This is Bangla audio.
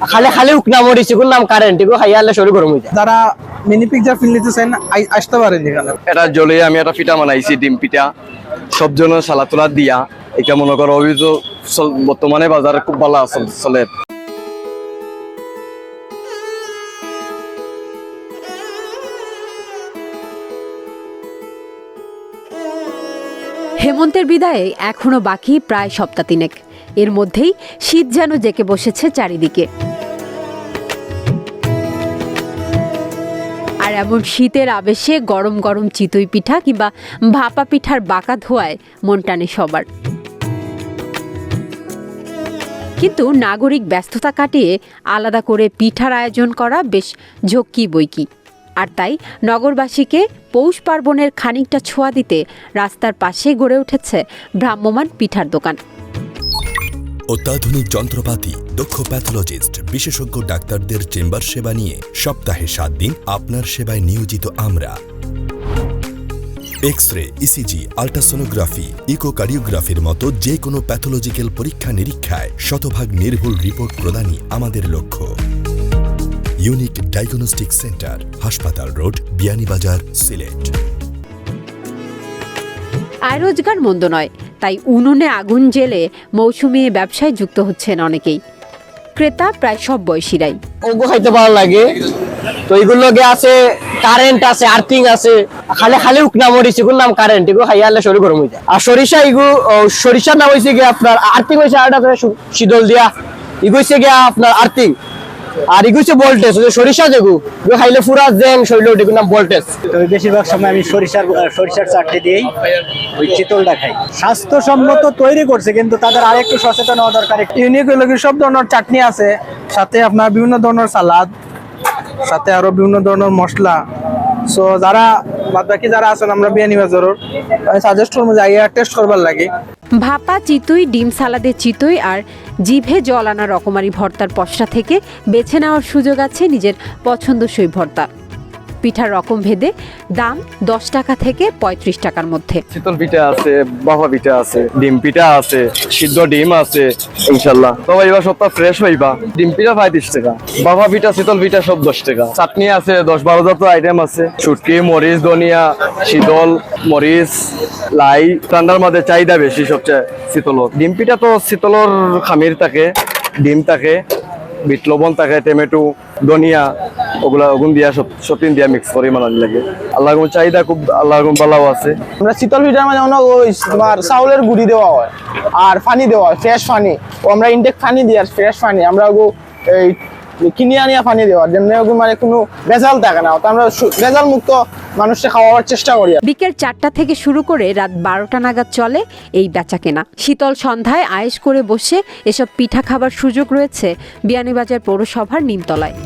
খালি খালি উকনা মরিচ এগুলো নাম কারেন্ট এগুলো শরীর গরম হয়ে যায়। যারা মিনি পিকচার ফিল নিতে চান আসতে পারেন এখানে। এটা জ্বলে আমি একটা পিঠা বানাইছি ডিম পিঠা। সব জন্য সালা তোলা দিয়া এটা মনে করো অভিযোগ বর্তমানে বাজারে খুব ভালো চল- চলে। হেমন্তের বিদায়ে এখনও বাকি প্রায় সপ্তাহ তিনেক। এর মধ্যেই শীত যেন জেকে বসেছে চারিদিকে। আর এমন শীতের আবেশে গরম গরম চিতই পিঠা কিংবা ভাপা পিঠার বাঁকা ধোয়ায় মন টানে সবার। কিন্তু নাগরিক ব্যস্ততা কাটিয়ে আলাদা করে পিঠার আয়োজন করা বেশ ঝক্কি বইকি আর তাই নগরবাসীকে পৌষ পার্বণের খানিকটা ছোঁয়া দিতে রাস্তার পাশে গড়ে উঠেছে ভ্রাম্যমান পিঠার দোকান। অত্যাধুনিক যন্ত্রপাতি, দক্ষ প্যাথোলজিস্ট বিশেষজ্ঞ ডাক্তারদের চেম্বার সেবা নিয়ে সপ্তাহে সাত দিন আপনার সেবায় নিয়োজিত আমরা। এক্স রে ইসিজি আল্ট্রাসোনোগ্রাফি ইকোকার্ডিওগ্রাফির মতো যে কোনো প্যাথোলজিক্যাল পরীক্ষা নিরীক্ষায় শতভাগ নির্ভুল রিপোর্ট প্রদানই আমাদের লক্ষ্য। ইউনিক ডায়াগনস্টিক সেন্টার হাসপাতাল রোড, বিয়ানীবাজার, সিলেট। আয় রোজগার মন্দ নয়। তাই উনুনে আগুন জেলে মৌসুমি ব্যবসায় যুক্ত হচ্ছেন অনেকেই। ক্রেতা প্রায় সব বয়সীরাই। ওগো খাইতে ভালো লাগে। তো এগুলো আছে কারেন্ট আছে আর্থিং আছে, খালি খালি উকনা মরিচ এগুলো নাম কারেন্ট এগুলো খাইয়া আনলে শরীর গরম হয়ে যায় আর সরিষা এগুলো সরিষার নাম হয়েছে গিয়ে আপনার আর্থিং হয়েছে আর শীতল দিয়া। ইগুইছে গিয়া আপনার আর্থিং আর ইগুইছে ভোল্টেজ সরিষা যেগু এগুলো খাইলে পুরা জেন শরীর ওঠে নাম ভোল্টেজ তো বেশিরভাগ সময় আমি সরিষার সরিষার চাটনি দিয়েই ওই চিতলটা খাই। স্বাস্থ্যসম্মত তৈরি করছে কিন্তু তাদের আরেকটু সচেতন হওয়া দরকার একটু ইউনিক হলো কি সব ধরনের চাটনি আছে সাথে আপনার বিভিন্ন ধরনের সালাদ সাথে আরও বিভিন্ন ধরনের মশলা। সো যারা বাদ বাকি যারা আছেন আমরা বিয়ানি বাজারের আমি সাজেস্ট করব যে আগে টেস্ট করবার লাগে। ভাপা চিতই, ডিম সালাদে চিতই আর জিভে জল আনা রকমারি ভর্তার পশরা থেকে বেছে নেওয়ার সুযোগ আছে নিজের পছন্দসই ভর্তা। পিঠার রকম ভেদে দাম দশ টাকা থেকে পঁয়ত্রিশ টাকার মধ্যে। শীতল পিঠা আছে বাবা পিঠা আছে, ডিম পিঠা আছে, সিদ্ধ ডিম আছে ইনশাল্লাহ তবে এবার সপ্তাহ ফ্রেশ হইবা। ডিম পিঠা পঁয়ত্রিশ টাকা বাবা পিঠা, শীতল পিঠা সব দশ টাকা। চাটনি আছে, দশ বারো জাত আইটেম আছে। ছুটকি মরিচ, ধনিয়া, শীতল, মরিচ, লাই। ঠান্ডার মধ্যে চাহিদা বেশি সবচেয়ে শীতলর। ডিম পিঠা তো শীতলর খামির থাকে, ডিম থাকে, বিট লবণ থাকে, টমেটো, ধনিয়া। ওগুলা ওগুন দিয়া সব সতিন দিয়া মিক্স করে মানানি লাগে। আল্লাহ চাহিদা খুব আল্লাহ গুম ভালো আছে। আমরা শীতল পিঠার মাঝে অনেক ওই তোমার চাউলের গুঁড়ি দেওয়া হয় আর পানি দেওয়া হয় ফ্রেশ পানি ও আমরা ইনটেক পানি দিই আর ফ্রেশ পানি আমরা ওগো এই কিনে আনিয়া পানি দেওয়ার যেমনি ওগো মানে কোনো ভেজাল থাকে না। তো আমরা ভেজাল মুক্ত মানুষকে খাওয়াবার চেষ্টা করি বিকেল চারটা থেকে শুরু করে রাত বারোটা নাগাদ চলে এই বেচা কেনা। শীতল সন্ধ্যায় আয়েশ করে বসে এসব পিঠা খাবার সুযোগ রয়েছে বিয়ানীবাজার পৌরসভার নিমতলায়।